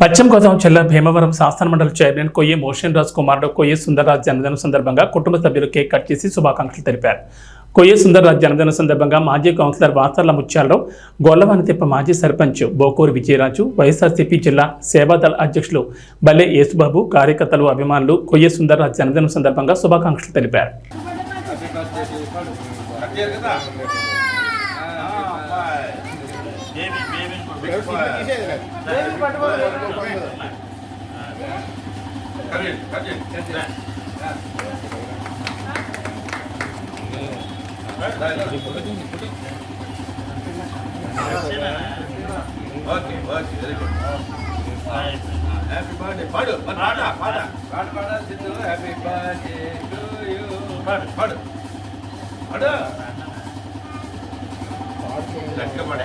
పశ్చిమ గోదావరి జిల్లా భీమవరం శాసన మండలి చైర్మన్ కొయ్య మోషన్ రాజ్ కుమారుడు కొయ్య సుందర్రాజ్ జన్మదిన సందర్భంగా కుటుంబ సభ్యులు కేక్ కట్ చేసి శుభాకాంక్షలు తెలిపారు. కొయ్య సుందర్రాజ్ జన్మదిన సందర్భంగా మాజీ కౌన్సిలర్ వాసర్ల ముత్యాలరావు గొల్లవానితిప్ప మాజీ సర్పంచ్ బోకూరు విజయరాజు వైఎస్ఆర్సీపీ జిల్లా సేవాదళ అధ్యక్షులు బల్లె యేసుబాబు కార్యకర్తలు అభిమానులు కొయ్య సుందర్రాజ్ జన్మదిన సందర్భంగా శుభాకాంక్షలు తెలిపారు. Okay okay very good happy birthday పాడు. పాడు. పాడు పాడు పాడు Siddhu happy birthday to you పాడు పాడు పాడు గట్టిగా పాడు.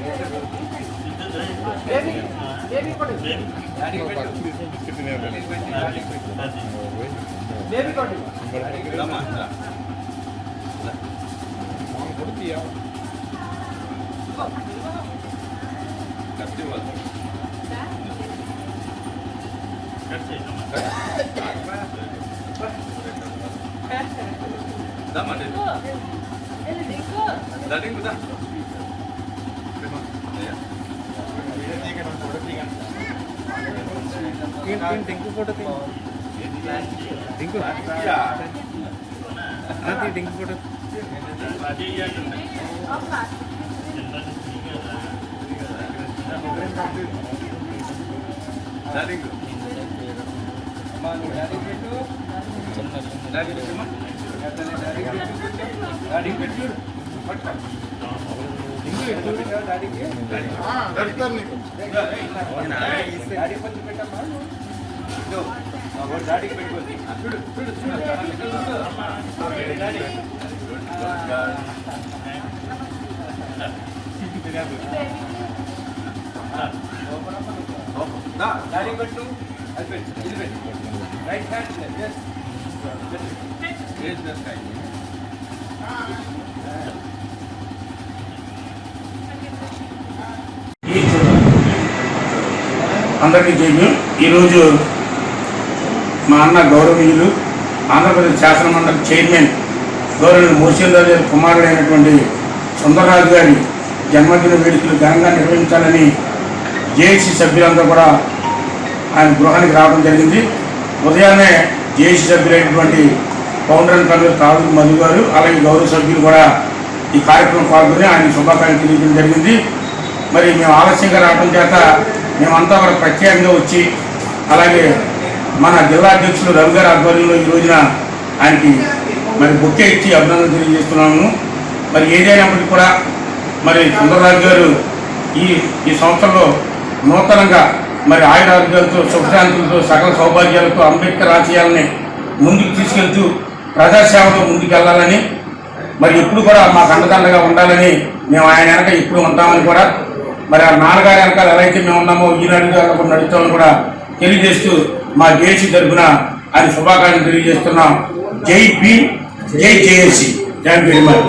Dari Dah mana? Dah. Tinku photo Tinku photo దా డింగు. అమ్మా, నువ్వు డాడీ పెట్టు. డాడీ పెట్టమ్మా. డాడీ పెట్టు. పట్టుకో. డాడీకి. డాడీ కొంచెం పెట్టమ్మా. ఇదో, ఆ వాడు డాడీకి పెట్టుకోండి. చూడు, చూడు, చూడు. Okay, daddy. Good girl. దా, డాడీ పెట్టు. అది పెట్టు, ఇది పెట్టు. Right hand there, yes. Raise అందరికీ జైలు ఈరోజు మా అన్న గౌరవీయులు ఆంధ్రప్రదేశ్ శాసనమండలి చైర్మన్ గౌరవనీయులు మూర్చేంద్ర గారి కుమారుడైనటువంటి సుందరరాజు గారి జన్మదిన వేడుకలు ఘనంగా నిర్వహించాలని జేఏసీ సభ్యులందరూ కూడా ఆయన గృహానికి రావడం జరిగింది. ఉదయాన్నే జేఏసీ సభ్యులైనటువంటి ఫౌండర్ అండ్ కన్వీనర్ కాదు మధు గారు అలాగే గౌరవ సభ్యులు కూడా ఈ కార్యక్రమం పాల్గొని ఆయన శుభాకాంక్షలు తెలియడం జరిగింది. మరి మేము ఆలస్యంగా రావడం చేత మేమంతా కూడా ప్రత్యేకంగా వచ్చి అలాగే మన జిల్లా అధ్యక్షులు రవి గారి ఆధ్వర్యంలో ఈ రోజున ఆయనకి మరి బుక్కే ఇచ్చి అభినందనలు తెలియజేస్తున్నాము. మరి ఏదైనప్పటికీ కూడా మరి సుందరరాజు గారు ఈ ఈ సంవత్సరంలో నూతనంగా మరి ఆయుర ఆరోగ్యాలతో సుఖశాంతులతో సకల సౌభాగ్యాలతో అంబేద్కర్ ఆశయాలని ముందుకు తీసుకెళ్తూ ప్రజాసేవలో ముందుకెళ్ళాలని మరి ఎప్పుడు కూడా మాకు అండదండగా ఉండాలని మేము ఆయన వెనక ఇప్పుడు ఉంటామని కూడా మరి ఆ నాన్నగారి వెనకాల ఎలా అయితే మేము ఉన్నామో ఈనాడు గారు నడుస్తామని కూడా తెలియజేస్తూ మా జేఏసీ తరఫున ఆయన శుభాకాంక్షలు తెలియజేస్తున్నాం. జై బి జై JAC. Thank you very much.